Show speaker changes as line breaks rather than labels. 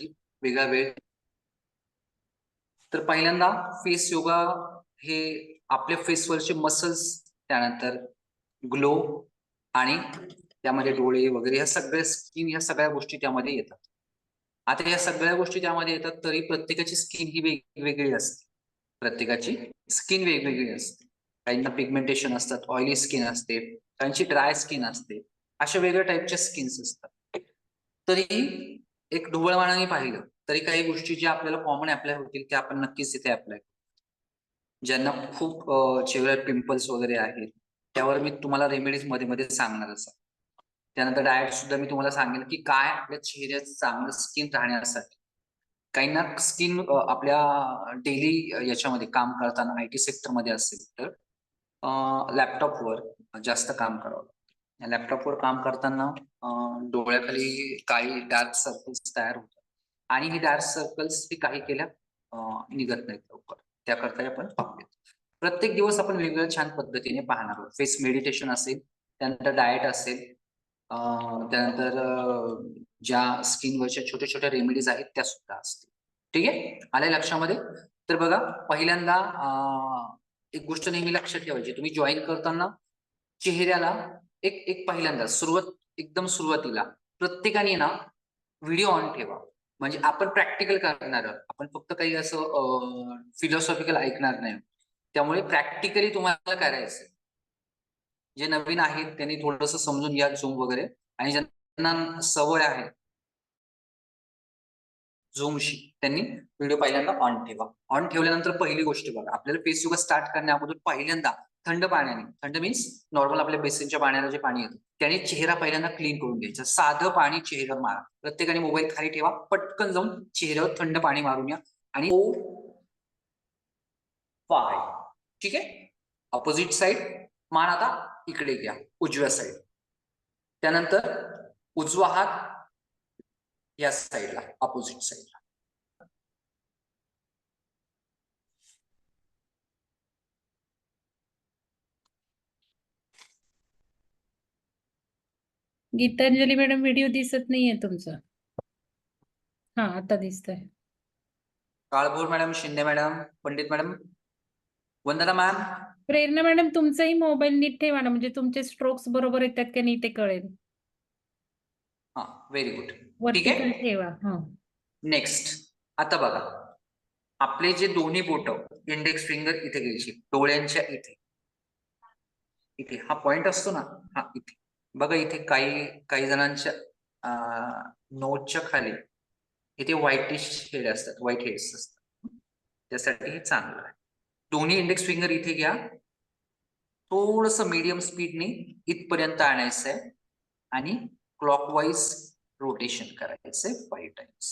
करण्यासाठी वेगळा वेळ. तर पहिल्यांदा फेस योगा हे आपल्या फेसवरचे मसल्स त्यानंतर ग्लो आणि त्यामध्ये डोळे वगैरे ह्या सगळ्या स्किन ह्या सगळ्या गोष्टी त्यामध्ये येतात. आता या सगळ्या गोष्टी त्यामध्ये येतात तरी प्रत्येकाची स्किन ही वेगवेगळी असते. प्रत्येकाची स्किन वेगवेगळी असते. काहींना पिगमेंटेशन असतात ऑइली स्किन असते काहींची ड्राय स्किन असते अशा वेगळ्या टाईपच्या स्किन्स असतात. तरी एक ढोबळमानाने पाहिलं तरी काही गोष्टी ज्या आपल्याला कॉमन अप्लाय होतील त्या आपण नक्कीच इथे अप्लाय ज्यांना खूप चेहरे पिंपल्स वगैरे आहेत त्यावर मी तुम्हाला रेमेडीजमध्ये मध्ये सांगणार असं त्यानंतर डाएट सुद्धा मी तुम्हाला सांगेन की काय आपल्या चेहऱ्याचं चांगलं स्किन राहण्यासाठी. काहींना स्किन आपल्या डेली याच्यामध्ये काम करताना आय टी सेक्टरमध्ये असेल तर लॅपटॉपवर जास्त काम करावं लॅपटॉपवर काम करताना डोळ्याखाली काही डार्क सर्कल्स तयार होतात. आणि ही डार्क सर्कल्स ही काही केल्या निघत नाहीत लवकर. त्याकरता आपण पाहूया प्रत्येक दिवस आपण वेगवेगळ्या छान पद्धतीने पाहणार आहोत. फेस मेडिटेशन असेल त्यानंतर डाएट असेल त्यानंतर ज्या स्किनवरच्या छोट्या छोट्या रेमेडीज आहेत त्या सुद्धा असतील. ठीक आहे? आल्या लक्षामध्ये? तर बघा पहिल्यांदा एक गोष्ट नेहमी लक्षात ठेवायची. तुम्ही जॉईन करताना चेहऱ्याला एक एक पहिल्यांदा सुरुवात एकदम सुरुवातीला प्रत्येकाने ना व्हिडिओ ऑन ठेवा. म्हणजे आपण प्रॅक्टिकल करणार आहोत आपण फक्त काही असं फिलॉसॉफिकल ऐकणार नाही. त्यामुळे प्रॅक्टिकली तुम्हाला करायचं जे नवीन आहेत त्यांनी थोडस समजून घ्या झूम वगैरे. आणि ज्यांना सवय आहे झूमशी त्यांनी व्हिडिओ पहिल्यांदा ऑन ठेवा. ऑन ठेवल्यानंतर पहिली गोष्ट बघा आपल्याला फेसबुक स्टार्ट करण्या अगोदर पहिल्यांदा थंड पाण्याने. थंड मीन्स नॉर्मल आपल्या बेसिनच्या पाण्याला जे पाणी येतं त्याने चेहरा पहिल्यांदा क्लीन करून घ्यायचा. साधं पाणी चेहऱ्यावर मारा. प्रत्येकाने मोबाईल खाली ठेवा पटकन जाऊन चेहऱ्यावर थंड पाणी मारून या. आणि ओ फाय ठीक आहे? ऑपोजिट साइड मान आता इकडे घ्या. उजव्या साइड त्यानंतर उजवा हात या साइडला ऑपोजिट साइडला
गीतांजली मॅडम व्हिडिओ दिसत नाहीये तुमचा. हा आता दिसतंय.
Kalbhor madam Shinde madam Pandit madam. Vandana ma'am.
Prerna madam तुमचाही मोबाईल नीट ठेवा ना म्हणजे तुमचे स्ट्रोक्स बरोबर येतात का नाही ते कळेल.
हा व्हेरी गुड
वरती
आहे.
ठेवा हा.
नेक्स्ट आता बघा. आपले जे दोन्ही बोट इंडेक्स फिंगर इथे घ्यायची डोळ्यांच्या इथे. इथे. हा पॉइंट असतो ना हा इथे. बघा इथे काही काही जणांच्या नोटच्या खाली इथे व्हाईटिश हेड असतात व्हाईट हेड्स असतात. त्यासाठी हे चांगलं आहे. दोन्ही इंडेक्स फिंगर इथे घ्या. थोडस मीडियम स्पीडने इथपर्यंत आणायचंय आणि क्लॉकवाईज रोटेशन करायचंय फाईव्ह टाइम्स